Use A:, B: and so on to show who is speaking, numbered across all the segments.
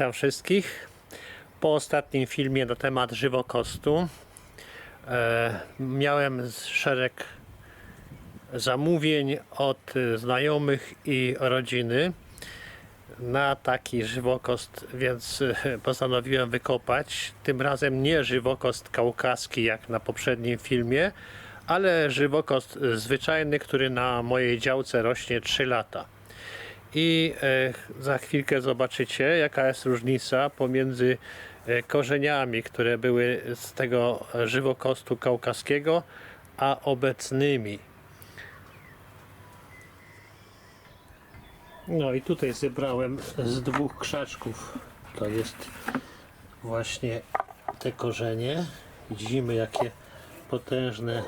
A: Witam wszystkich. Po ostatnim filmie na temat żywokostu e, miałem szereg zamówień od znajomych i rodziny na taki żywokost, więc e, postanowiłem wykopać. Tym razem nie żywokost kaukaski jak na poprzednim filmie, ale żywokost zwyczajny, który na mojej działce rośnie 3 lata. I e, za chwilkę zobaczycie, jaka jest różnica pomiędzy e, korzeniami, które były z tego żywokostu kaukaskiego, a obecnymi. No i tutaj zebrałem z dwóch krzaczków. To jest właśnie te korzenie. Widzimy jakie potężne,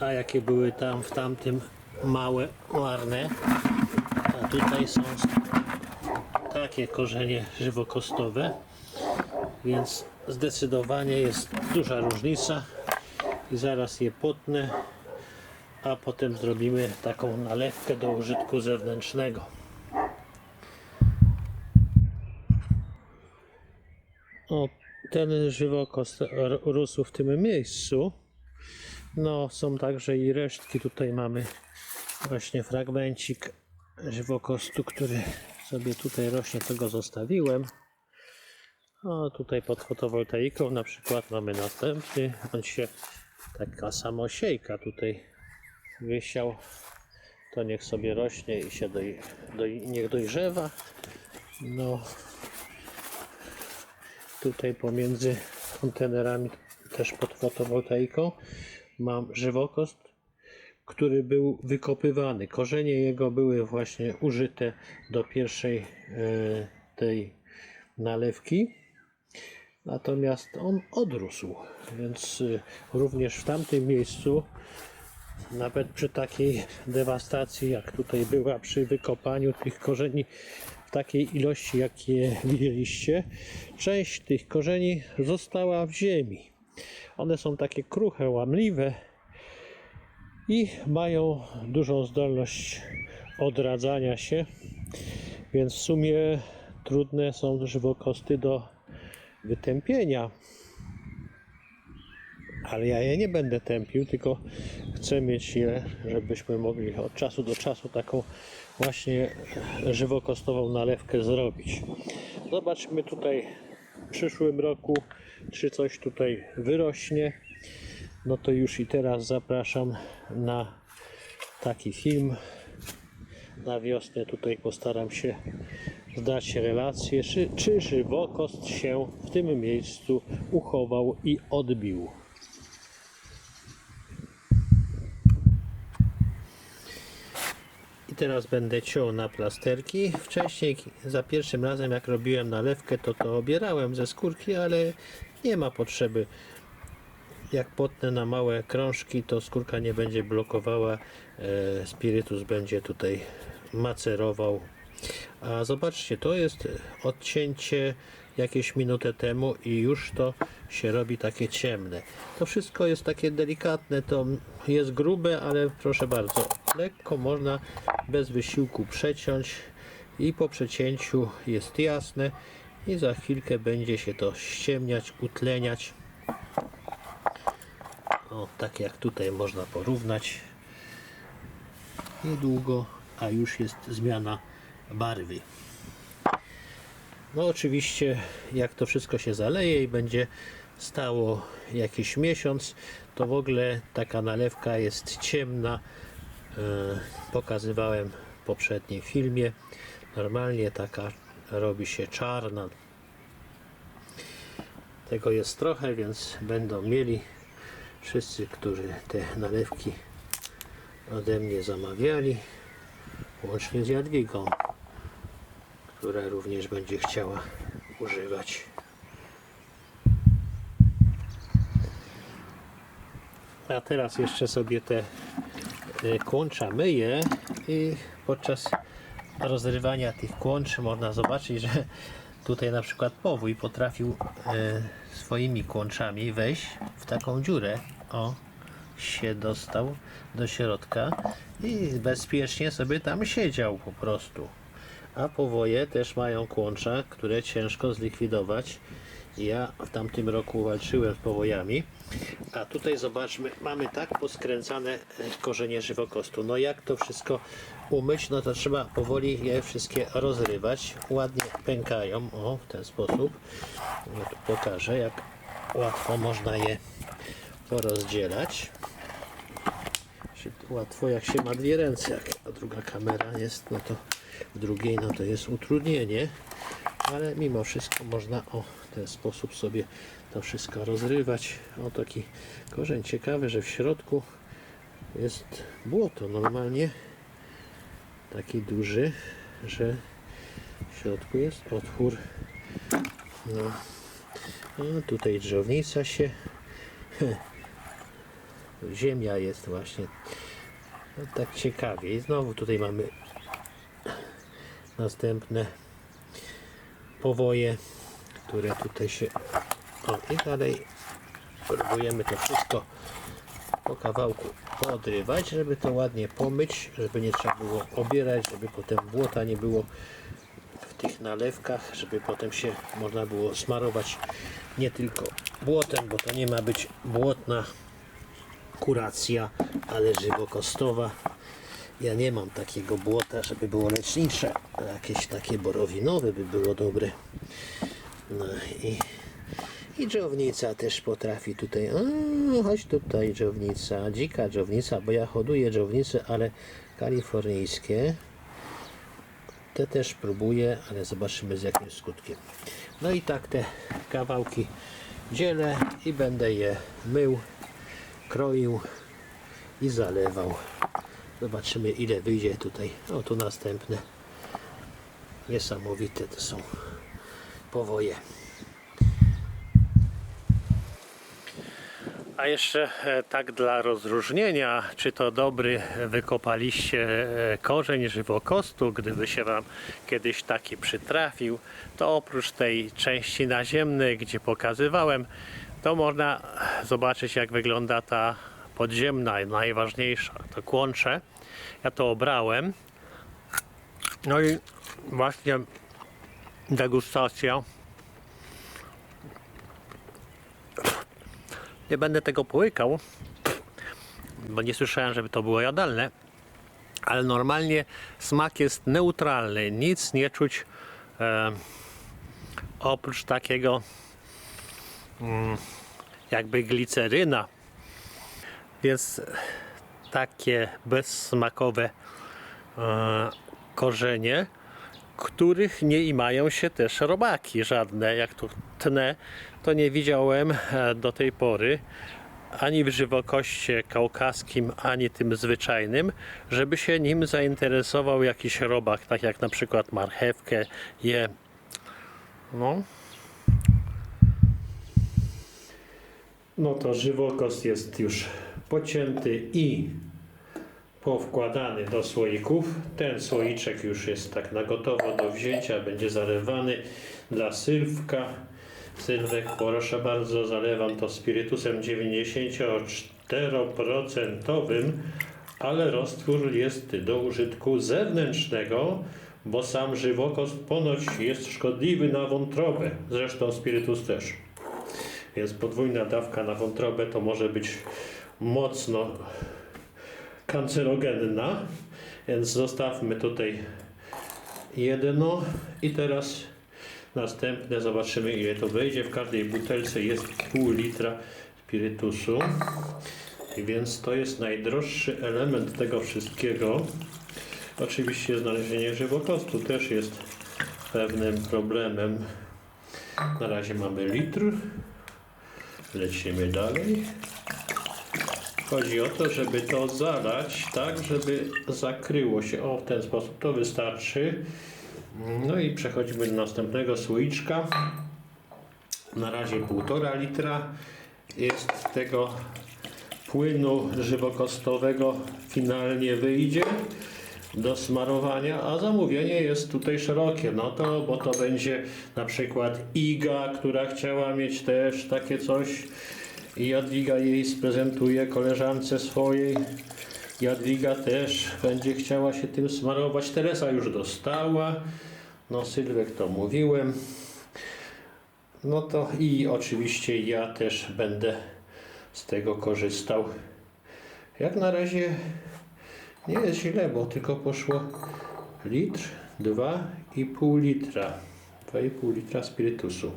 A: a jakie były tam w tamtym małe, marne. Tutaj są takie korzenie żywokostowe, więc zdecydowanie jest duża różnica i zaraz je potnę, a potem zrobimy taką nalewkę do użytku zewnętrznego. O, ten żywokost rósł w tym miejscu. No, są także i resztki. Tutaj mamy właśnie fragmencik żywokostu, który sobie tutaj rośnie, to go zostawiłem. A tutaj pod fotowoltaiką na przykład mamy następny. On się taka samosiejka tutaj wysiał. To niech sobie rośnie i się doj, doj, niech dojrzewa. No tutaj pomiędzy kontenerami też pod fotowoltaiką mam żywokost który był wykopywany. Korzenie jego były właśnie użyte do pierwszej e, tej nalewki. Natomiast on odrósł, więc e, również w tamtym miejscu, nawet przy takiej dewastacji, jak tutaj była przy wykopaniu tych korzeni w takiej ilości, jakie widzieliście, część tych korzeni została w ziemi. One są takie kruche, łamliwe, i mają dużą zdolność odradzania się, więc w sumie trudne są żywokosty do wytępienia. Ale ja je nie będę tępił, tylko chcę mieć je, żebyśmy mogli od czasu do czasu taką właśnie żywokostową nalewkę zrobić. Zobaczmy tutaj w przyszłym roku, czy coś tutaj wyrośnie no to już i teraz zapraszam na taki film. Na wiosnę tutaj postaram się zdać relację, czy, czy żywokost się w tym miejscu uchował i odbił. I teraz będę ciął na plasterki. Wcześniej, za pierwszym razem jak robiłem nalewkę, to to obierałem ze skórki, ale nie ma potrzeby jak potnę na małe krążki, to skórka nie będzie blokowała, e, spirytus będzie tutaj macerował. A zobaczcie, to jest odcięcie jakieś minutę temu i już to się robi takie ciemne. To wszystko jest takie delikatne, to jest grube, ale proszę bardzo, lekko można bez wysiłku przeciąć i po przecięciu jest jasne i za chwilkę będzie się to ściemniać, utleniać. O, tak jak tutaj można porównać. Niedługo, a już jest zmiana barwy. No oczywiście, jak to wszystko się zaleje i będzie stało jakiś miesiąc, to w ogóle taka nalewka jest ciemna. E, Pokazywałem w poprzednim filmie. Normalnie taka robi się czarna. Tego jest trochę, więc będą mieli wszyscy, którzy te nalewki ode mnie zamawiali, łącznie z Jadwigą, która również będzie chciała używać. A teraz jeszcze sobie te e, kłącza myję i podczas rozrywania tych kłączy można zobaczyć, że tutaj na przykład powój potrafił e, swoimi kłączami wejść w taką dziurę. O, się dostał do środka i bezpiecznie sobie tam siedział po prostu. A powoje też mają kłącza, które ciężko zlikwidować. Ja w tamtym roku walczyłem z powojami. A tutaj zobaczmy, mamy tak poskręcane e, korzenie żywokostu. No jak to wszystko umyć, no to trzeba powoli je wszystkie rozrywać. Ładnie pękają, o w ten sposób. No tu pokażę, jak łatwo można je porozdzielać. Łatwo jak się ma dwie ręce, jak a druga kamera jest, no to w drugiej no to jest utrudnienie, ale mimo wszystko można o ten sposób sobie to wszystko rozrywać. O taki korzeń ciekawy, że w środku jest błoto normalnie taki duży, że w środku jest otwór. No. A tutaj drzewnica się ziemia jest właśnie no, tak ciekawie. I znowu tutaj mamy następne powoje które tutaj się o i dalej próbujemy to wszystko po kawałku podrywać, żeby to ładnie pomyć, żeby nie trzeba było obierać, żeby potem błota nie było w tych nalewkach, żeby potem się można było smarować nie tylko błotem, bo to nie ma być błotna kuracja, ale żywokostowa. Ja nie mam takiego błota, żeby było lecznicze. Jakieś takie borowinowe by było dobre. No i, i dżownica też potrafi tutaj. A, chodź tutaj dżownica, dzika dżownica, bo ja hoduję dżownice, ale kalifornijskie. Te też próbuję, ale zobaczymy z jakim skutkiem. No i tak te kawałki dzielę i będę je mył, kroił i zalewał. Zobaczymy ile wyjdzie tutaj. O tu następne. Niesamowite to są powoje.
B: A jeszcze e, tak dla rozróżnienia, czy to dobry wykopaliście e, korzeń żywokostu, gdyby się Wam kiedyś taki przytrafił, to oprócz tej części naziemnej, gdzie pokazywałem, to można zobaczyć jak wygląda ta podziemna, najważniejsza, to kłącze. Ja to obrałem. No i właśnie degustacja. Nie będę tego połykał, bo nie słyszałem, żeby to było jadalne. Ale normalnie smak jest neutralny, nic nie czuć e, oprócz takiego jakby gliceryna. Więc takie bezsmakowe e, korzenie, których nie imają się też robaki żadne. Jak tu tnę, to nie widziałem e, do tej pory ani w żywokoście kaukaskim, ani tym zwyczajnym, żeby się nim zainteresował jakiś robak, tak jak na przykład marchewkę je. No.
A: No to żywokost jest już pocięty i powkładany do słoików. Ten słoiczek już jest tak na gotowo do wzięcia, będzie zalewany dla sylwka. Sylwek, proszę bardzo, zalewam to spirytusem 94%, ale roztwór jest do użytku zewnętrznego, bo sam żywokost ponoć jest szkodliwy na wątrobę. Zresztą spirytus też. Więc podwójna dawka na wątrobę to może być mocno kancerogenna. Więc zostawmy tutaj jedno i teraz następne zobaczymy ile to wejdzie. W każdej butelce jest pół litra spirytusu. Więc to jest najdroższy element tego wszystkiego. Oczywiście znalezienie żywokostu też jest pewnym problemem. Na razie mamy litr. Lecimy dalej. Chodzi o to, żeby to zalać tak, żeby zakryło się. O, w ten sposób to wystarczy. No i przechodzimy do następnego słoiczka. Na razie 1,5 litra jest tego płynu żywokostowego finalnie wyjdzie do smarowania, a zamówienie jest tutaj szerokie, no to, bo to będzie na przykład Iga, która chciała mieć też takie coś i Jadwiga jej sprezentuje koleżance swojej, Jadwiga też będzie chciała się tym smarować. Teresa już dostała. No Sylwek to mówiłem. No to i oczywiście ja też będę z tego korzystał. Jak na razie nie jest źle, bo tylko poszło litr, 2,5 litra. 2,5 litra spirytusu.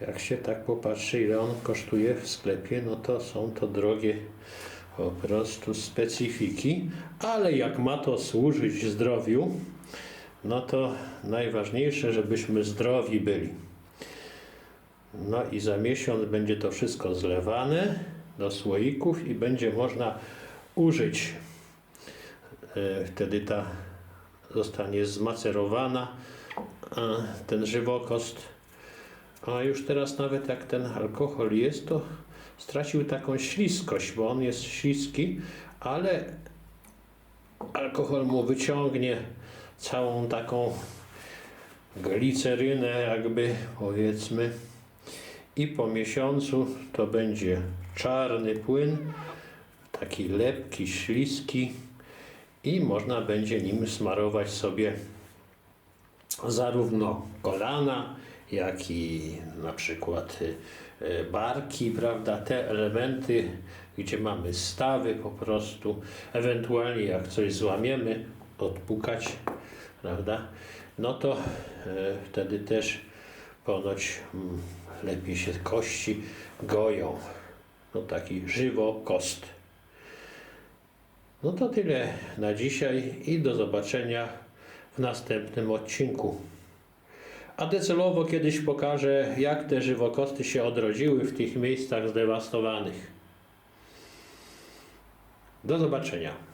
A: Jak się tak popatrzy, ile on kosztuje w sklepie, no to są to drogie po prostu specyfiki, ale jak ma to służyć zdrowiu, no to najważniejsze, żebyśmy zdrowi byli. No i za miesiąc będzie to wszystko zlewane do słoików i będzie można użyć. E, Wtedy ta zostanie zmacerowana, e, ten żywokost. A już teraz nawet jak ten alkohol jest, to stracił taką śliskość, bo on jest śliski, ale alkohol mu wyciągnie całą taką glicerynę, jakby powiedzmy. I po miesiącu to będzie czarny płyn, taki lepki, śliski i można będzie nim smarować sobie zarówno kolana, jak i na przykład y, barki, prawda, te elementy, gdzie mamy stawy po prostu, ewentualnie jak coś złamiemy, odpukać, prawda, no to y, wtedy też ponoć mm, lepiej się kości goją. No taki żywokost. No to tyle na dzisiaj i do zobaczenia w następnym odcinku. A docelowo kiedyś pokażę, jak te żywokosty się odrodziły w tych miejscach zdewastowanych. Do zobaczenia.